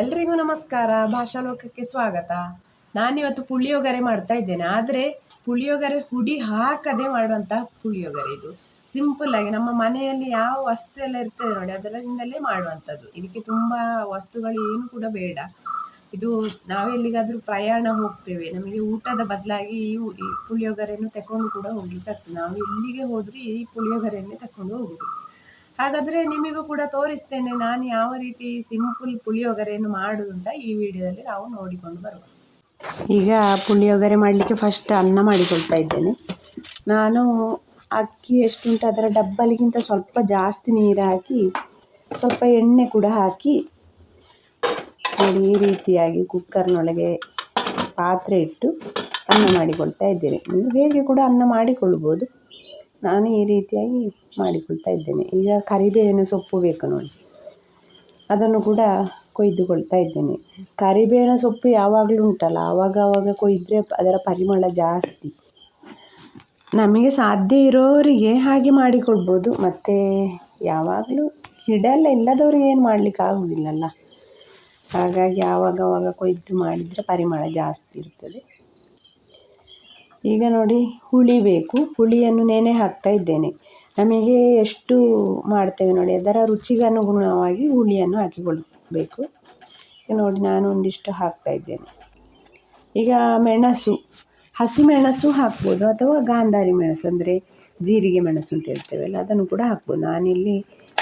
ಎಲ್ರಿಗೂ ನಮಸ್ಕಾರ ಭಾಷಾ ಲೋಕಕ್ಕೆ ಸ್ವಾಗತ. ನಾನಿವತ್ತು ಪುಳಿಯೋಗರೆ ಮಾಡ್ತಾ ಇದ್ದೇನೆ. ಆದರೆ ಪುಳಿಯೋಗರೆ ಹುಡಿ ಹಾಕದೆ ಮಾಡುವಂತಹ ಪುಳಿಯೋಗರೆ ಇದು. ಸಿಂಪಲ್ ಆಗಿ ನಮ್ಮ ಮನೆಯಲ್ಲಿ ಯಾವ ವಸ್ತು ಎಲ್ಲ ಇರ್ತದೆ ನೋಡಿ, ಅದರಿಂದಲೇ ಮಾಡುವಂಥದ್ದು. ಇದಕ್ಕೆ ತುಂಬ ವಸ್ತುಗಳು ಏನು ಕೂಡ ಬೇಡ. ಇದು ನಾವೆಲ್ಲಿಗಾದರೂ ಪ್ರಯಾಣ ಹೋಗ್ತೇವೆ. ನಮಗೆ ಊಟದ ಬದಲಾಗಿ ಈ ಪುಳಿಯೋಗರೆಯನ್ನು ತಕೊಂಡು ಕೂಡ ಹೋಗ್ಲಿಕ್ಕೆ ಆಗ್ತದೆ. ನಾವು ಎಲ್ಲಿಗೆ ಹೋದರೂ ಈ ಪುಳಿಯೋಗರೆಯನ್ನೇ ತಕೊಂಡು ಹೋಗುದು. ಹಾಗಾದರೆ ನಿಮಗೂ ಕೂಡ ತೋರಿಸ್ತೇನೆ ನಾನು ಯಾವ ರೀತಿ ಸಿಂಪಲ್ ಪುಳಿಯೋಗರೆಯನ್ನು ಅಂತ ಈ ವಿಡಿಯೋದಲ್ಲಿ ನಾವು ನೋಡಿಕೊಂಡು ಬರುವ ಈಗ ಪುಳಿಯೋಗರೆ ಮಾಡಲಿಕ್ಕೆ ಫಸ್ಟ್ ಅನ್ನ ಮಾಡಿಕೊಳ್ತಾ ಇದ್ದೇನೆ. ನಾನು ಅಕ್ಕಿ ಎಷ್ಟು ಉಂಟು ಅದರ ಡಬ್ಬಲಿಗಿಂತ ಸ್ವಲ್ಪ ಜಾಸ್ತಿ ನೀರು ಹಾಕಿ, ಸ್ವಲ್ಪ ಎಣ್ಣೆ ಕೂಡ ಹಾಕಿ, ನೋಡಿ ಈ ರೀತಿಯಾಗಿ ಕುಕ್ಕರ್ನೊಳಗೆ ಪಾತ್ರೆ ಇಟ್ಟು ಅನ್ನ ಮಾಡಿಕೊಳ್ತಾ ಇದ್ದೇನೆ. ನೀವು ಹೇಗೆ ಕೂಡ ಅನ್ನ ಮಾಡಿಕೊಳ್ಬೋದು. ನಾನು ಈ ರೀತಿಯಾಗಿ ಮಾಡಿಕೊಳ್ತಾ ಇದ್ದೇನೆ. ಈಗ ಕರಿಬೇವಿನ ಸೊಪ್ಪು ಬೇಕು ನೋಡಿ. ಅದನ್ನು ಕೂಡ ಕೊಯ್ದುಕೊಳ್ತಾ ಇದ್ದೇನೆ. ಕರಿಬೇವಿನ ಸೊಪ್ಪು ಯಾವಾಗಲೂ ಉಂಟಲ್ಲ, ಆವಾಗ ಆವಾಗ ಕೊಯ್ದರೆ ಅದರ ಪರಿಮಳ ಜಾಸ್ತಿ. ನಮಗೆ ಸಾಧ್ಯ ಇರೋರಿಗೆ ಹಾಗೆ ಮಾಡಿಕೊಳ್ಬೋದು. ಮತ್ತು ಯಾವಾಗಲೂ ಗಿಡಲ್ಲ ಇಲ್ಲದವ್ರಿಗೆ ಏನು ಮಾಡಲಿಕ್ಕೆ ಆಗುವುದಿಲ್ಲಲ್ಲ. ಹಾಗಾಗಿ ಆವಾಗ ಆವಾಗ ಕೊಯ್ದು ಮಾಡಿದರೆ ಪರಿಮಳ ಜಾಸ್ತಿ ಇರ್ತದೆ. ಈಗ ನೋಡಿ, ಹುಳಿ ಬೇಕು. ಹುಳಿಯನ್ನು ನೆನೆ ಹಾಕ್ತಾ ಇದ್ದೇನೆ. ನಮಗೆ ಎಷ್ಟು ಮಾಡ್ತೇವೆ ನೋಡಿ, ಅದರ ರುಚಿಗೆ ಅನುಗುಣವಾಗಿ ಹುಳಿಯನ್ನು ಹಾಕಿಕೊಳ್ಬೇಕು. ಈಗ ನೋಡಿ, ನಾನು ಒಂದಿಷ್ಟು ಹಾಕ್ತಾ ಇದ್ದೇನೆ. ಈಗ ಮೆಣಸು ಹಸಿಮೆಣಸು ಹಾಕ್ಬೋದು ಅಥವಾ ಗಾಂಧಾರಿ ಮೆಣಸು, ಅಂದರೆ ಜೀರಿಗೆ ಮೆಣಸು ಅಂತ ಹೇಳ್ತೇವಲ್ಲ, ಅದನ್ನು ಕೂಡ ಹಾಕ್ಬೋದು. ನಾನಿಲ್ಲಿ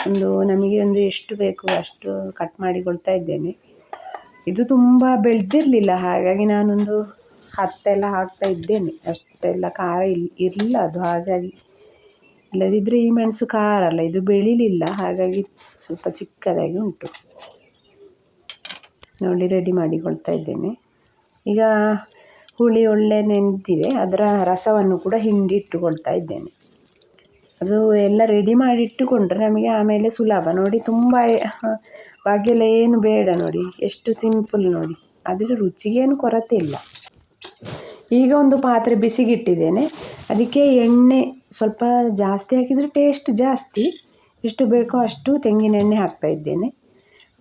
ಒಂದು, ನಮಗೆ ಒಂದು ಎಷ್ಟು ಬೇಕು ಅಷ್ಟು ಕಟ್ ಮಾಡಿಕೊಳ್ತಾ ಇದ್ದೇನೆ. ಇದು ತುಂಬ ಬೆಳೆದಿರಲಿಲ್ಲ, ಹಾಗಾಗಿ ನಾನೊಂದು ಹತ್ತೆಲ್ಲ ಹಾಕ್ತಾ ಇದ್ದೇನೆ. ಅಷ್ಟೆಲ್ಲ ಖಾರ ಇಲ್ಲ ಇರಲಿಲ್ಲ ಅದು, ಹಾಗಾಗಿ ಇಲ್ಲದಿದ್ದರೆ ಈ ಮೆಣಸು ಖಾರ ಅಲ್ಲ, ಇದು ಬೆಳೀಲಿಲ್ಲ, ಹಾಗಾಗಿ ಸ್ವಲ್ಪ ಚಿಕ್ಕದಾಗಿ ಉಂಟು. ನೋಡಿ ರೆಡಿ ಮಾಡಿಕೊಳ್ತಾ ಇದ್ದೇನೆ. ಈಗ ಹುಳಿ ಒಳ್ಳೆ ನೆಂದಿದೆ ಅದರ ರಸವನ್ನು ಕೂಡ ಹಿಂಡಿ ಇಟ್ಟುಕೊಳ್ತಾ ಇದ್ದೇನೆ. ಅದು ಎಲ್ಲ ರೆಡಿ ಮಾಡಿ ಇಟ್ಟುಕೊಂಡ್ರೆ ನಮಗೆ ಆಮೇಲೆ ಸುಲಭ. ನೋಡಿ, ತುಂಬ ಬಾಗಿಲ ಏನು ಬೇಡ ನೋಡಿ, ಎಷ್ಟು ಸಿಂಪಲ್ ನೋಡಿ. ಅದರ ರುಚಿಗೇನು ಕೊರತೆ ಇಲ್ಲ. ಈಗ ಒಂದು ಪಾತ್ರೆ ಬಿಸಿಗಿಟ್ಟಿದ್ದೇನೆ. ಅದಕ್ಕೆ ಎಣ್ಣೆ ಸ್ವಲ್ಪ ಜಾಸ್ತಿ ಹಾಕಿದರೆ ಟೇಸ್ಟ್ ಜಾಸ್ತಿ. ಎಷ್ಟು ಬೇಕೋ ಅಷ್ಟು ತೆಂಗಿನ ಎಣ್ಣೆ ಹಾಕ್ತಾ ಇದ್ದೇನೆ.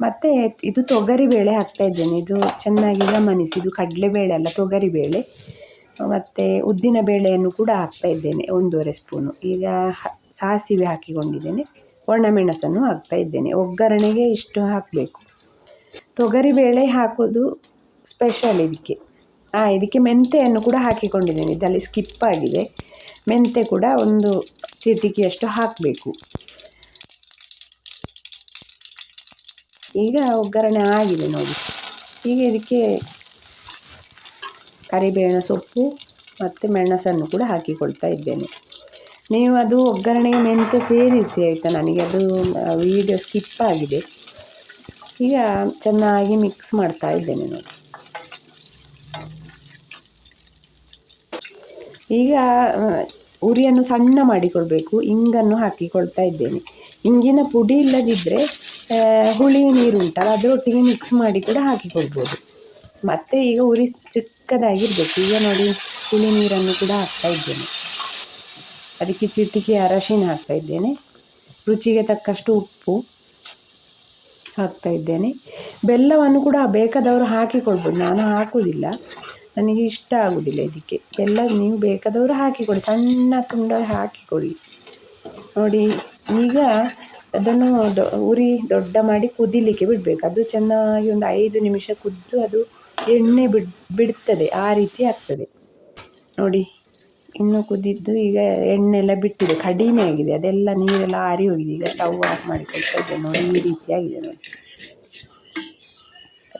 ಮತ್ತು ಇದು ತೊಗರಿ ಬೇಳೆ ಹಾಕ್ತಾ ಇದ್ದೇನೆ. ಇದು ಚೆನ್ನಾಗಿ ಗಮನಿಸಿ. ಇದು ಕಡಲೆಬೇಳೆ ಅಲ್ಲ ತೊಗರಿಬೇಳೆ ಮತ್ತು ಉದ್ದಿನ ಬೇಳೆಯನ್ನು ಕೂಡ ಹಾಕ್ತಾ ಇದ್ದೇನೆ, ಒಂದೂವರೆ ಸ್ಪೂನು. ಈಗ ಸಾಸಿವೆ ಹಾಕಿಕೊಂಡಿದ್ದೇನೆ. ಒಣಮೆಣಸನ್ನು ಹಾಕ್ತಾ ಇದ್ದೇನೆ. ಒಗ್ಗರಣೆಗೆ ಇಷ್ಟು ಹಾಕಬೇಕು. ತೊಗರಿಬೇಳೆ ಹಾಕೋದು ಸ್ಪೆಷಲ್ ಇದಕ್ಕೆ. ಹಾಂ ಇದಕ್ಕೆ ಮೆಂತೆಯನ್ನು ಕೂಡ ಹಾಕಿಕೊಂಡಿದ್ದೇನೆ. ಇದರಲ್ಲಿ ಸ್ಕಿಪ್ ಆಗಿದೆ. ಮೆಂತೆ ಕೂಡ ಒಂದು ಚಿಟಿಕೆಯಷ್ಟು ಹಾಕಬೇಕು. ಈಗ ಒಗ್ಗರಣೆ ಆಗಿದೆ ನೋಡಿ. ಈಗ ಇದಕ್ಕೆ ಕರಿಬೇವಿನ ಸೊಪ್ಪು ಮತ್ತು ಮೆಣಸನ್ನು ಕೂಡ ಹಾಕಿಕೊಳ್ತಾ ಇದ್ದೇನೆ. ನೀವು ಅದು ಒಗ್ಗರಣೆಗೆ ಮೆಂತೆ ಸೇರಿಸಿ ಆಯಿತಾ ನನಗೆ? ಅದು ವೀಡಿಯೋ ಸ್ಕಿಪ್ ಆಗಿದೆ. ಈಗ ಚೆನ್ನಾಗಿ ಮಿಕ್ಸ್ ಮಾಡ್ತಾ ಇದ್ದೇನೆ ನೋಡಿ. ಈಗ ಉರಿಯನ್ನು ಸಣ್ಣ ಮಾಡಿಕೊಳ್ಬೇಕು ಇಂಗನ್ನು ಹಾಕಿಕೊಳ್ತಾ ಇದ್ದೇನೆ. ಇಂಗಿನ ಪುಡಿ ಇಲ್ಲದಿದ್ದರೆ ಹುಳಿ ನೀರು ಉಂಟಲ್ಲ, ಅದರೊಟ್ಟಿಗೆ ಮಿಕ್ಸ್ ಮಾಡಿ ಕೂಡ ಹಾಕಿಕೊಳ್ಬೋದು. ಮತ್ತು ಈಗ ಉರಿ ಚಿಕ್ಕದಾಗಿರಬೇಕು. ಈಗ ನೋಡಿ, ಹುಳಿ ನೀರನ್ನು ಕೂಡ ಹಾಕ್ತಾ ಇದ್ದೇನೆ. ಅದಕ್ಕೆ ಚಿಟಿಕೆ, ಅರಶಿನ ಹಾಕ್ತಾ ಇದ್ದೇನೆ. ರುಚಿಗೆ ತಕ್ಕಷ್ಟು ಉಪ್ಪು ಹಾಕ್ತಾ ಇದ್ದೇನೆ. ಬೆಲ್ಲವನ್ನು ಕೂಡ ಬೇಕಾದವರು ಹಾಕಿಕೊಳ್ಬೋದು. ನಾನು ಹಾಕುವುದಿಲ್ಲ. ನನಗೆ ಇಷ್ಟ ಆಗುವುದಿಲ್ಲ ಇದಕ್ಕೆ. ಎಲ್ಲ ನೀವು ಬೇಕಾದವರು ಹಾಕಿಕೊಡಿ, ಸಣ್ಣ ತುಂಡ ಹಾಕಿಕೊಡಿ. ನೋಡಿ, ಈಗ ಅದನ್ನು ದೊ- ಉರಿ ದೊಡ್ಡ ಮಾಡಿ ಕುದಿಲಿಕ್ಕೆ ಬಿಡಬೇಕು. ಅದು ಚೆನ್ನಾಗಿ ಒಂದು ಐದು ನಿಮಿಷ ಕುದ್ದು ಅದು ಎಣ್ಣೆ ಬಿಡ್, ಬಿಡ್ತದೆ, ಆ ರೀತಿ ಆಗ್ತದೆ. ನೋಡಿ, ಇನ್ನು ಕುದಿದ್ದು ಈಗ ಎಣ್ಣೆ ಎಲ್ಲ ಬಿಟ್ಟಿದೆ, ಕಡಿಮೆ ಆಗಿದೆ. ಅದೆಲ್ಲ ನೀರೆಲ್ಲ ಆರಿ ಹೋಗಿದೆ. ಈಗ ಸ್ಟವ್ ಆಫ್ ಮಾಡಿ ಕೊಡ್ತಾ ನೋಡಿ, ಈ ರೀತಿ ಆಗಿದೆ ನೋಡಿ.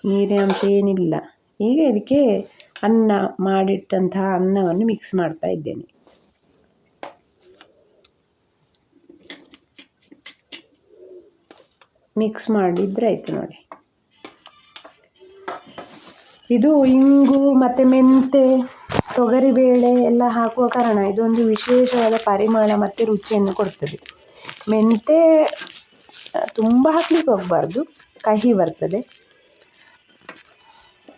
ನೀರಿನ ಅಂಶ ಏನಿಲ್ಲ. ಈಗ ಇದಕ್ಕೆ ಅನ್ನ ಮಾಡಿಟ್ಟಂತಹ ಅನ್ನವನ್ನು ಮಿಕ್ಸ್ ಮಾಡ್ತಾ ಇದ್ದೇನೆ. ಮಿಕ್ಸ್ ಮಾಡಿದ್ರೆ ಆಯ್ತು ನೋಡಿ. ಇದು ಇಂಗು ಮತ್ತು ಮೆಂತೆ, ತೊಗರಿಬೇಳೆ ಎಲ್ಲ ಹಾಕುವ ಕಾರಣ ಇದೊಂದು ವಿಶೇಷವಾದ ಪರಿಮಳ ಮತ್ತು ರುಚಿಯನ್ನು ಕೊಡ್ತದೆ. ಮೆಂತೆ ತುಂಬ ಹಾಕ್ಲಿಕ್ಕೆ ಹೋಗಬಾರ್ದು. ಕಹಿ ಬರ್ತದೆ.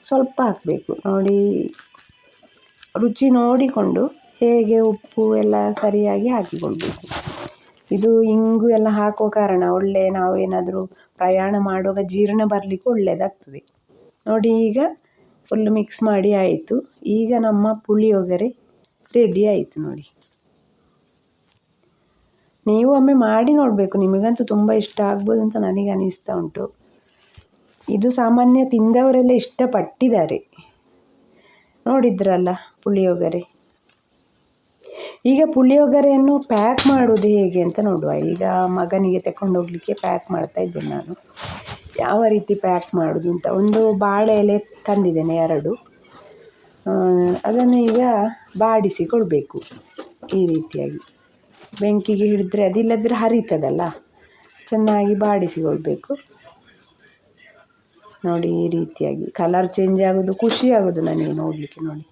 ಸ್ವಲ್ಪ ಹಾಕಬೇಕು. ನೋಡಿ, ರುಚಿ ನೋಡಿಕೊಂಡು ಹೇಗೆ ಉಪ್ಪು ಎಲ್ಲ ಸರಿಯಾಗಿ ಹಾಕಿಕೊಳ್ಬೇಕು. ಇದು ಇಂಗು ಎಲ್ಲ ಹಾಕೋ ಕಾರಣ ಒಳ್ಳೆ ನಾವು ಏನಾದರೂ ಪ್ರಯಾಣ ಮಾಡುವಾಗ ಜೀರ್ಣ ಬರಲಿಕ್ಕೆ ಒಳ್ಳೆಯದಾಗ್ತದೆ ನೋಡಿ, ಈಗ ಫುಲ್ ಮಿಕ್ಸ್ ಮಾಡಿ ಆಯಿತು. ಈಗ ನಮ್ಮ ಪುಳಿಯೋಗರೆ ರೆಡಿ ಆಯಿತು ನೋಡಿ. ನೀವು ಒಮ್ಮೆ ಮಾಡಿ ನೋಡಬೇಕು. ನಿಮಗಂತೂ ತುಂಬ ಇಷ್ಟ ಆಗ್ಬೋದು ಅಂತ ನನಗೆ ಅನ್ನಿಸ್ತಾ ಉಂಟು. ಇದು ಸಾಮಾನ್ಯ ತಿಂದವರೆಲ್ಲ ಇಷ್ಟಪಟ್ಟಿದ್ದಾರೆ. ನೋಡಿದ್ರಲ್ಲ ಪುಳಿಯೋಗರೆ. ಈಗ ಪುಳಿಯೋಗರೆಯನ್ನು ಪ್ಯಾಕ್ ಮಾಡೋದು ಹೇಗೆ ಅಂತ ನೋಡುವ. ಈಗ ಮಗನಿಗೆ ತಗೊಂಡು ಹೋಗಲಿಕ್ಕೆ ಪ್ಯಾಕ್ ಮಾಡ್ತಾ ಇದ್ದೇನೆ ನಾನು. ಯಾವ ರೀತಿ ಪ್ಯಾಕ್ ಮಾಡೋದು ಅಂತ. ಒಂದು ಬಾಳೆ ಎಲೆ ತಂದಿದ್ದೇನೆ, ಎರಡು. ಅದನ್ನು ಈಗ ಬಾಡಿಸಿಕೊಳ್ಬೇಕು ಈ ರೀತಿಯಾಗಿ. ಬೆಂಕಿಗೆ ಹಿಡಿದ್ರೆ ಅದಿಲ್ಲದ್ರೆ ಹರಿತದಲ್ಲ. ಚೆನ್ನಾಗಿ ಬಾಡಿಸಿಕೊಳ್ಬೇಕು. ನೋಡಿ ಈ ರೀತಿಯಾಗಿ. ಕಲರ್ ಚೇಂಜ್ ಆಗೋದು ಖುಷಿ ಆಗೋದು ನನಗೆ ನೋಡಲಿಕ್ಕೆ ನೋಡಿ.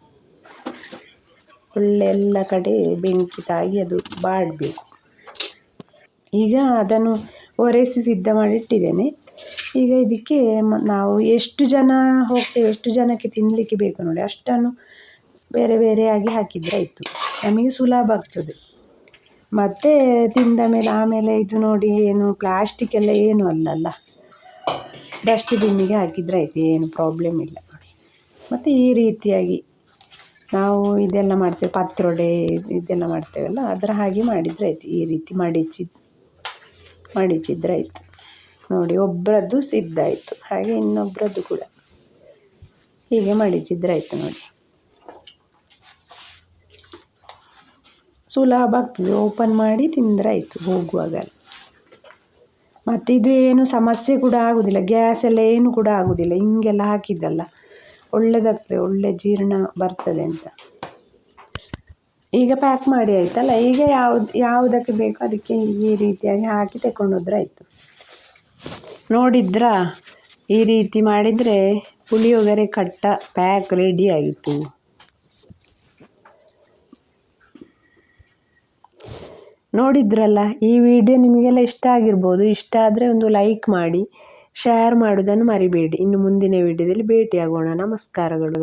ಒಳ್ಳೆ ಎಲ್ಲ ಕಡೆ ಬೆಂಕಿ ತಾಗಿ ಅದು ಬಾಡಬೇಕು. ಈಗ ಅದನ್ನು ಒರೆಸಿ ಸಿದ್ಧ ಮಾಡಿಟ್ಟಿದ್ದೇನೆ. ಈಗ ಇದಕ್ಕೆ ನಾವು ಎಷ್ಟು ಜನ ಹೋಗ್ತೇವೆ, ಎಷ್ಟು ಜನಕ್ಕೆ ತಿನ್ನಲಿಕ್ಕೆ ಬೇಕು ನೋಡಿ. ಅಷ್ಟನ್ನು ಬೇರೆ ಬೇರೆಯಾಗಿ ಹಾಕಿದರೆ ಆಯಿತು. ನಮಗೆ ಸುಲಭ ಆಗ್ತದೆ. ಮತ್ತು ತಿಂದ ಮೇಲೆ ಆಮೇಲೆ ಇದು ನೋಡಿ ಏನು ಪ್ಲಾಸ್ಟಿಕ್ ಎಲ್ಲ ಏನು ಅಲ್ಲಲ್ಲ. ಡಸ್ಟ್ಬಿನ್ನಿಗೆ ಹಾಕಿದರೆ ಆಯ್ತು, ಏನು ಪ್ರಾಬ್ಲಮ್ ಇಲ್ಲ ನೋಡಿ. ಮತ್ತು ಈ ರೀತಿಯಾಗಿ ನಾವು ಇದೆಲ್ಲ ಮಾಡ್ತೇವೆ ಪತ್ರೊಡೆ ಇದೆಲ್ಲ ಮಾಡ್ತೇವಲ್ಲ, ಅದರ ಹಾಗೆ ಮಾಡಿದರೆ ಆಯ್ತು, ಈ ರೀತಿ ಮಡಿಚಿ, ಮಡಿಚಿದ್ರೆ ಆಯಿತು. ನೋಡಿ ಒಬ್ಬರದ್ದು ಸಿದ್ಧ ಆಯಿತು ಹಾಗೆ ಇನ್ನೊಬ್ಬರದ್ದು ಕೂಡ. ಹೀಗೆ ಮಡಿಚಿದ್ರೆ ಆಯಿತು ನೋಡಿ. ಸುಲಭ ಆಗ್ತದೆ ಓಪನ್ ಮಾಡಿ ತಿಂದರೆ ಆಯಿತು, ಹೋಗುವಾಗ. ಮತ್ತು ಇದು ಏನು ಸಮಸ್ಯೆ ಕೂಡ ಆಗುವುದಿಲ್ಲ ಗ್ಯಾಸ್ ಎಲ್ಲ ಏನು ಕೂಡ ಆಗೋದಿಲ್ಲ, ಹಿಂಗೆಲ್ಲ ಹಾಕಿದ್ದಲ್ಲ. ಒಳ್ಳೆಯದಾಗ್ತದೆ ಒಳ್ಳೆ ಜೀರ್ಣ ಬರ್ತದೆ ಅಂತ. ಈಗ ಪ್ಯಾಕ್ ಮಾಡಿ ಆಯಿತಲ್ಲ, ಈಗ ಯಾವ್ದು, ಯಾವುದಕ್ಕೆ ಬೇಕೋ ಅದಕ್ಕೆ ಈ ರೀತಿಯಾಗಿ ಹಾಕಿ ತಗೊಂಡೋದ್ರೆ ಆಯಿತು. ನೋಡಿದ್ರಾ? ಈ ರೀತಿ ಮಾಡಿದರೆ ಪುಳಿಯೋಗರೆ ಕಟ್ಟ ಪ್ಯಾಕ್ ರೆಡಿ ಆಯಿತು. ನೋಡಿದ್ರಲ್ಲ, ಈ ವಿಡಿಯೋ ನಿಮಗೆಲ್ಲ ಇಷ್ಟ ಆಗಿರ್ಬೋದು. ಇಷ್ಟ ಆದರೆ ಒಂದು ಲೈಕ್ ಮಾಡಿ ಶೇರ್ ಮಾಡೋದನ್ನು ಮರಿಬೇಡಿ. ಇನ್ನು ಮುಂದಿನ ವಿಡಿಯೋದಲ್ಲಿ ಭೇಟಿಯಾಗೋಣ. ನಮಸ್ಕಾರಗಳು.